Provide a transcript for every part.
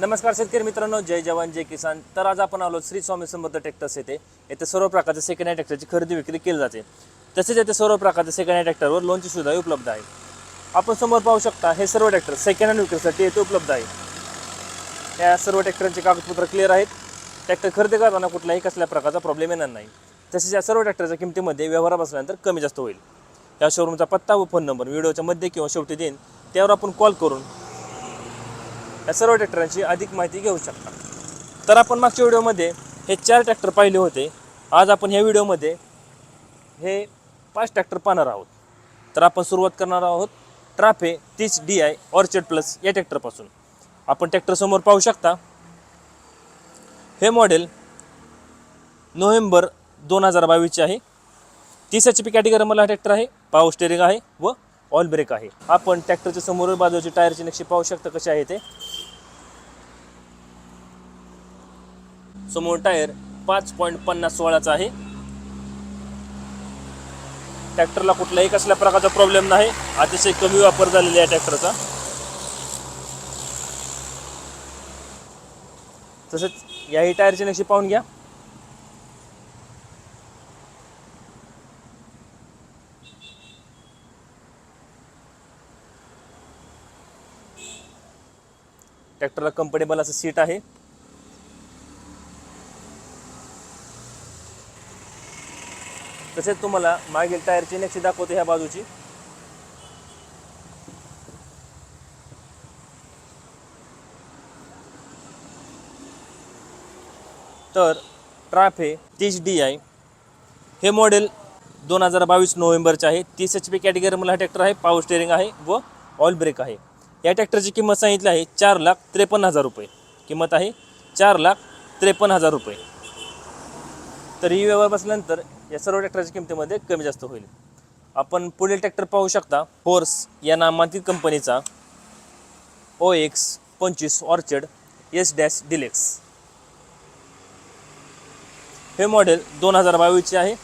नमस्कार शेतकरी मित्रांनो जय जवान जय किसान. तर आज आपण आलो श्री स्वामी समर्थ ट्रॅक्टर्स येथे. येथे सर्व प्रकारचे सेकंड हँड ट्रॅक्टरची खरेदी विक्री केली जाते. तसेच येथे सर्व प्रकारचे सेकंड हँड ट्रॅक्टरवर लोनची सुविधा उपलब्ध आहे. आपण समोर पाहू शकता हे सर्व ट्रॅक्टर सेकंड हँड विक्रीसाठी येथे उपलब्ध आहे. या सर्व ट्रॅक्टरांचे कागदपत्र क्लिअर आहेत. ट्रॅक्टर खरेदी करताना कुठलाही कसल्या प्रकारचा प्रॉब्लेम येणार नाही. तसेच या सर्व ट्रॅक्टरच्या किमतीमध्ये व्यवहार बसल्यानंतर कमी जास्त होईल. या शोरूमचा पत्ता व फोन नंबर व्हिडिओच्या मध्ये किंवा शेवटी देईन त्यावर आपण कॉल करून या सर्व ट्रॅक्टरांची अधिक माहिती घेऊ शकता. तर आपण मागच्या व्हिडिओमध्ये हे चार ट्रॅक्टर पाहिले होते. आज आपण ह्या व्हिडिओमध्ये हे पाच ट्रॅक्टर पाहणार आहोत. तर आपण सुरुवात करणार आहोत ट्राफे तीस डी आय ऑर्चर्ड प्लस या ट्रॅक्टरपासून. आपण ट्रॅक्टरसमोर पाहू शकता. हे मॉडेल नोव्हेंबर दोन हजार बावीसचे आहे. तीस एच पी कॅटेगरी मला हा ट्रॅक्टर आहे. पावर स्टेरिंग आहे व ऑल ब्रेक आहे. आपण ट्रॅक्टरच्या समोरील बाजूची टायरचे नक्षी पाहू शकता कसे आहे ते. समोर टायर पाच पॉईंट पन्नास सोळाचा आहे. ट्रॅक्टरला कुठलाही कसल्या प्रकारचा प्रॉब्लेम नाही. अतिशय कमी वापर झालेला आहे ट्रॅक्टरचा. तसंच याही टायरची नक्षी पाहून घ्या. ट्रॅक्टरला कम्फर्टेबल असं सीट आहे. तसेच तुम्हाला मागील टायरची नक्षी दाखवते ह्या बाजूची. तर ट्राफे तीस डी आय हे मॉडेल दोन हजार बावीस नोव्हेंबरचे आहे. तीस एच पी कॅटेगरी मला हा ट्रॅक्टर आहे. पावर स्टेअरिंग आहे व ऑल ब्रेक आहे. या ट्रॅक्टरची किंमत सांगितली आहे चार लाख त्रेपन्न हजार रुपये. किंमत आहे चार लाख त्रेपन्न हजार रुपये. तर ही व्यवहार बसल्यानंतर या सर्व ट्रॅक्टरच्या किमतीमध्ये कमी जास्त होईल. आपण पुढील ट्रॅक्टर पाहू शकता फोर्स या नामांकित कंपनीचा ओ एक्स पंचवीस ऑर्चर्ड एस डॅश डिलेक्स हे मॉडेल दोन हजार बावीसचे आहे.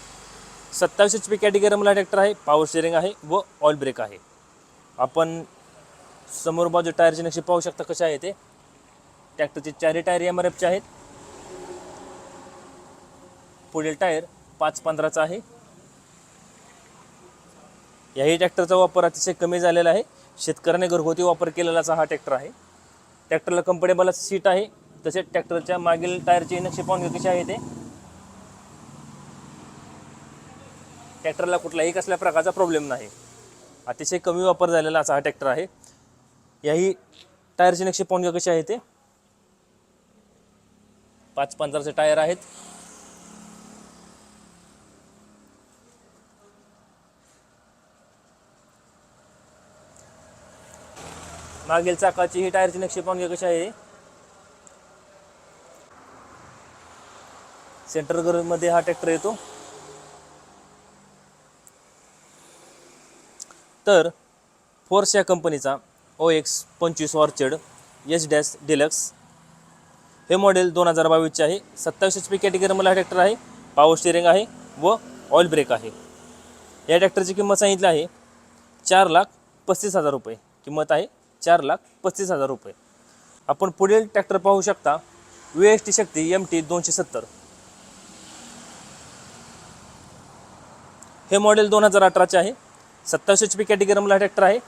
सत्तावीस एच पी कॅटेगरीमधला ट्रॅक्टर आहे पॉवर स्टेअरिंग आहे व ऑल ब्रेक आहे. आपण समोर बाजू टायरची नक्षी पाहू शकता कसे आहे ते. ट्रॅक्टरचे चारही टायर एम आर एफचे आहेत. पुढील टायर पाच पंधराचा आहे. याही ट्रॅक्टरचा वापर अतिशय कमी झालेला आहे. शेतकऱ्याने घरगुती वापर केलेलाचा हा ट्रॅक्टर आहे. ट्रॅक्टरला कम्फर्टेबल सीट आहे. तसेच ट्रॅक्टरच्या मागील टायरचे नक्षी पाहून घेऊ कशी आहे ते. ट्रॅक्टरला कुठलाही कसल्या प्रकारचा प्रॉब्लेम नाही. अतिशय कमी वापर झालेला असा हा ट्रॅक्टर आहे. याही टायरची नक्षी पाहून घ्या कशी आहे ते? पाच पंधराचे टायर आहेत. मागील चाकाची ही टायरची नक्षी पाहून घ्या कशी आहे? सेंटरमध्ये हा ट्रॅक्टर येतो. तर फोर्स या कंपनीचा ओ एक्स पंचवीस ऑर्चर्ड एच डॅश डिलक्स हे मॉडेल दोन हजार बावीसचे आहे. सत्तावीस एच पी कॅटेगरीमधला हा ट्रॅक्टर आहे. पावर स्टिअरिंग आहे व ऑइल ब्रेक आहे. या ट्रॅक्टरची किंमत सांगितली आहे चार लाख पस्तीस हजार रुपये. किंमत आहे चार लाख पस्तीस हजार रुपये. आपण पुढील ट्रॅक्टर पाहू शकता. V S T Shakti M T दोनशे सत्तर. हे मॉडेल दोन हजार अठराचे आहे. सत्तावीस एच पी कॅटेगरीमधला ट्रॅक्टर आहे.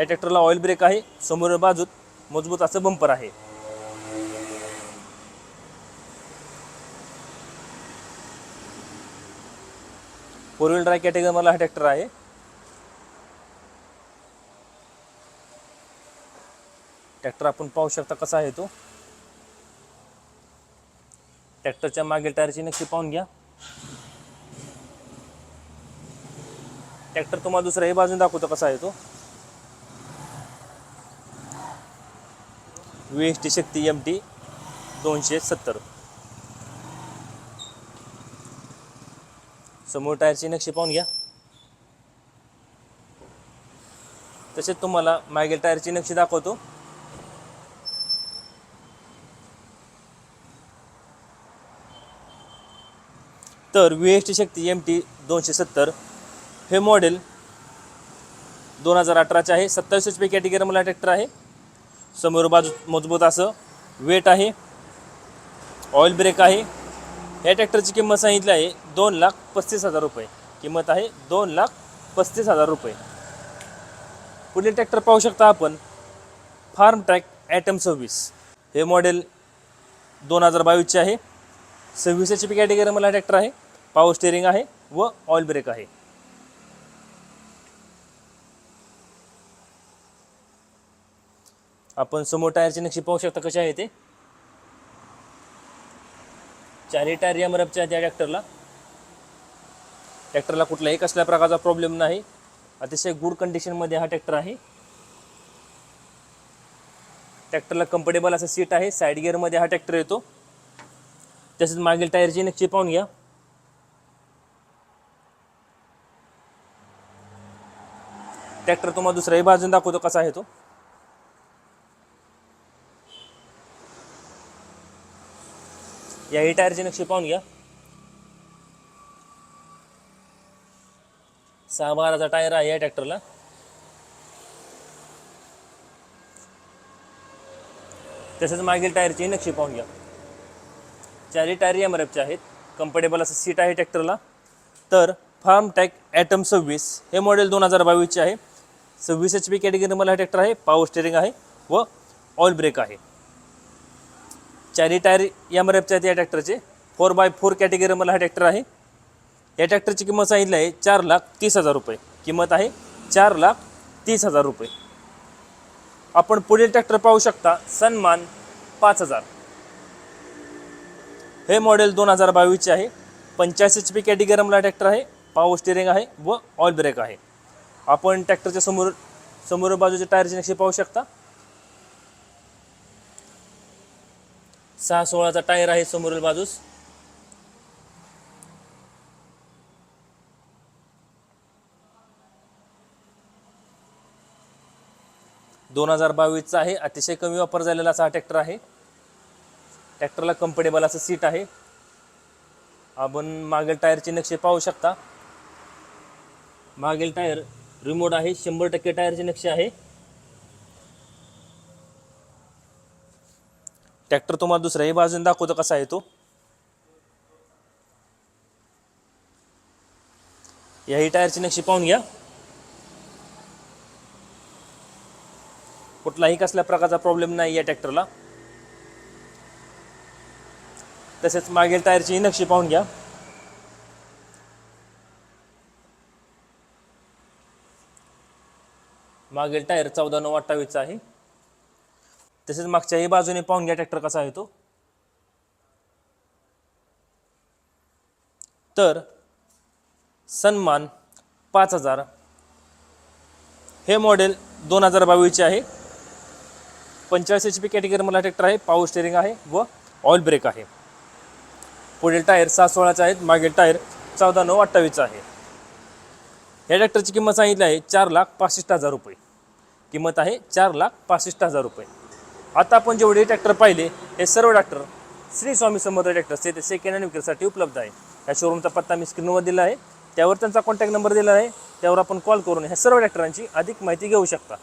या ट्रॅक्टरला ऑइल ब्रेक आहे. समोर बाजूत मजबूत असं बंपर आहे. फोर व्हील ड्राय कॅटेगरीमधला हा ट्रॅक्टर आहे. ट्रॅक्टर आपण पाहू शकता कसा आहे तो. ट्रॅक्टरच्या मागील टायरची नक्षी पाहून घ्या. ट्रॅक्टर तुम्हाला दुसऱ्याही बाजून दाखवतो कसा आहे तो. V S T Shakti M T दोनशे सत्तर. समोर टायरची नक्षी पाहून घ्या. तसेच तुम्हाला मागील टायरची नक्षी दाखवतो. तर V S T Shakti M T दोनशे सत्तर. हे मॉडेल दोन हजार अठराचे आहे. सत्तावीस एच पी कॅटेगरीमधला ट्रॅक्टर आहे. समोर बाजू मजबूत असं. वेट आहे. ऑइल ब्रेक आहे. या ट्रॅक्टरची किंमत सांगितली आहे दोन लाख पस्तीस हजार रुपये. किंमत आहे दोन लाख पस्तीस हजार रुपये. पुढील ट्रॅक्टर पाहू शकता आपण. फार्म ट्रॅक ॲटम सव्वीस हे मॉडेल दोन हजार बावीसचे आहे. सव्वीस एच पी कॅटेगरीमधला ट्रॅक्टर आहे. पावर स्टेअरिंग आहे व ऑइल ब्रेक आहे. आपण समोर टायरची नक्षी पाहू शकता कशा आहे ते. चारही टायर या मरबच्या त्या ट्रॅक्टरला. ट्रॅक्टरला कुठलाही कसल्या प्रकारचा प्रॉब्लेम नाही. अतिशय गुड कंडिशनमध्ये हा ट्रॅक्टर आहे. ट्रॅक्टरला कम्फर्टेबल असं सीट आहे. साईड गिअरमध्ये हा ट्रॅक्टर येतो. तसेच मागील टायरची नक्षी पाहून घ्या. ट्रॅक्टर तुम्हाला दुसऱ्याही बाजून दाखवतो कसा आहे तो. या ही टायरची नक्षी पाहून घ्या. सहा बाराचा टायर आहे या ट्रॅक्टरला. तसेच मागील टायरची नक्षी पाहून घ्या. चारही टायर एम आर एफचे आहेत. कम्फर्टेबल असं सीट आहे ट्रॅक्टरला. तर फार्म टॅक ॲटम सव्वीस हे मॉडेल दोन हजार बावीसचे आहे. सव्वीस एच पी कॅटेगरीमध्ये हा ट्रॅक्टर आहे. पॉवर स्टेरिंग आहे व ऑइल ब्रेक आहे. चारही टायर एम आर एफचे आहेत या ट्रॅक्टरचे फोर बाय फोर कॅटेगरीमधला हा ट्रॅक्टर आहे. या ट्रॅक्टरची किंमत सांगितली आहे चार लाख तीस हजार रुपये. किंमत आहे चार लाख तीस हजार रुपये. आपण पुढील ट्रॅक्टर पाहू शकता सन्मान पाच हजार. हे मॉडेल दोन हजार बावीसचे आहे. पंच्याऐंशी एच पी कॅटेगरीमला ट्रॅक्टर आहे. पावर स्टिअरिंग आहे व ऑइल ब्रेक आहे. आपण ट्रॅक्टरच्या समोर समोर बाजूच्या टायरची नक्षी पाहू शकता. सहा सोळाचा टायर आहे समोरील बाजूस. दोन हजार बावीसचा आहे. अतिशय कमी वापर झालेला असा हा ट्रॅक्टर आहे. ट्रॅक्टरला कम्फर्टेबल असं सीट आहे. आपण मागील टायरचे नक्षे पाहू शकता. मागील टायर रिमोट आहे. शंभर टक्के टायरचे नक्षे आहे. ट्रॅक्टर तुम्हाला दुसऱ्याही बाजूने दाखवतो कसा आहे तो. याही टायरची नक्षी पाहून घ्या. कुठलाही कसल्या प्रकारचा प्रॉब्लेम नाही या ट्रॅक्टरला. तसेच मागील टायरची नक्षी पाहून घ्या. मागील टायर चौदा नऊ अठ्ठावीसचा आहे. तसेच मागच्याही बाजूने पाहून घ्या ट्रॅक्टर कसा आहे तो. तर सन्मान पाच हजार. हे मॉडेल दोन हजार बावीसचे आहे. पंचेचाळीस एच पी कॅटेगरीमधला ट्रॅक्टर आहे पावर स्टेरिंग आहे व ऑइल ब्रेक आहे. पुढील टायर सहा सोळाचे आहेत मागील टायर चौदा नऊ अठ्ठावीसचा आहे. या ट्रॅक्टरची किंमत सांगितली आहे चार लाख पासष्ट हजार रुपये. किंमत आहे चार लाख पासष्ट हजार रुपये. आता आपण जेवढे ट्रॅक्टर पाहिले हे सर्व ट्रॅक्टर श्री स्वामी समर्थ ट्रॅक्टर्स ते सेकंड हँड विक्रीसाठी उपलब्ध आहे. या शोरूमचा पत्ता मी स्क्रीनवर दिला आहे. त्यावर त्यांचा कॉन्टॅक्ट नंबर दिला आहे. त्यावर आपण कॉल करून ह्या सर्व ट्रॅक्टरांची अधिक माहिती घेऊ शकता.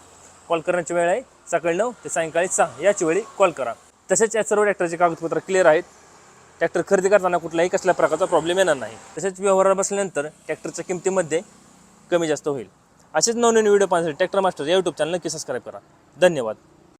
कॉल करण्याची वेळ आहे. सकाळी नऊ ते सायंकाळी सहा याच वेळी कॉल करा. तसेच या सर्व ट्रॅक्टरचे कागदपत्र क्लिअर आहेत. ट्रॅक्टर खरेदी करताना कुठलाही कसल्या प्रकारचा प्रॉब्लेम येणार नाही. तसेच व्यवहारात बसल्यानंतर ट्रॅक्टरच्या किमतीमध्ये कमी जास्त होईल. असेच नवनवीन व्हिडिओ पाहण्यासाठी ट्रॅक्टर मास्टर या यूट्यूब चॅनल नक्की सबस्क्राईब करा. धन्यवाद.